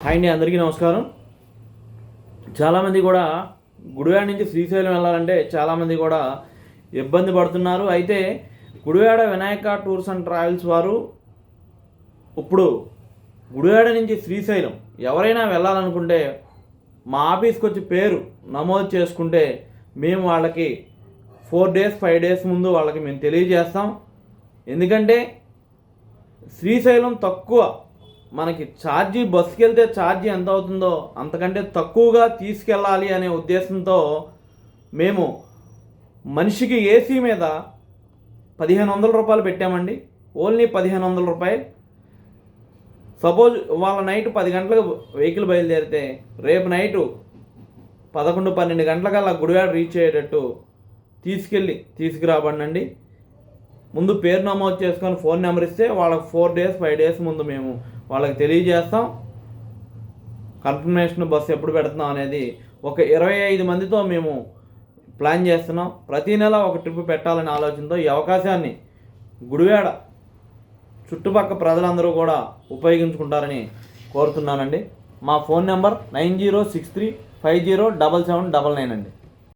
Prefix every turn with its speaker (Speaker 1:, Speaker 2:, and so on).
Speaker 1: Hi అండి అందరికీ నమస్కారం. చాలామంది కూడా గుడివాడ నుంచి శ్రీశైలం వెళ్ళాలంటే చాలామంది కూడా ఇబ్బంది పడుతున్నారు. అయితే Gudivada Vinayaka tours and travels వారు ఇప్పుడు గుడివాడ నుంచి శ్రీశైలం ఎవరైనా వెళ్ళాలనుకుంటే మా ఆఫీస్కి వచ్చి పేరు నమోదు చేసుకుంటే మేము వాళ్ళకి ఫోర్ డేస్ ఫైవ్ డేస్ ముందు వాళ్ళకి మేము తెలియజేస్తాం. ఎందుకంటే శ్రీశైలం తక్కువ మనకి ఛార్జీ బస్సుకి వెళ్తే ఛార్జీ ఎంత అవుతుందో అంతకంటే తక్కువగా తీసుకెళ్ళాలి అనే ఉద్దేశంతో మేము మనిషికి ఏసీ మీద పదిహేను వందల రూపాయలు పెట్టామండి. ఓన్లీ పదిహేను వందల రూపాయలు. సపోజ్ వాళ్ళ నైట్ పది గంటలకు వెహికల్ బయలుదేరితే రేపు నైటు పదకొండు పన్నెండు గంటలకల్లా గుడివాడ రీచ్ అయ్యేటట్టు తీసుకెళ్ళి తీసుకురాబడండి ముందు పేరు నమోదు చేసుకొని ఫోన్ నెంబర్ ఇస్తే వాళ్ళకి ఫోర్ డేస్ ఫైవ్ డేస్ ముందు మేము వాళ్ళకి తెలియజేస్తాం. కన్ఫర్మేషన్ బస్సు ఎప్పుడు పెడుతున్నాం అనేది ఒక ఇరవై ఐదు మందితో మేము ప్లాన్ చేస్తున్నాం. ప్రతి నెల ఒక ట్రిప్ పెట్టాలనే ఆలోచనతో ఈ అవకాశాన్ని గుడివాడ చుట్టుపక్కల ప్రజలందరూ కూడా ఉపయోగించుకుంటారని కోరుతున్నానండి. మా phone number nine zero six three five zero double seven double nine అండి.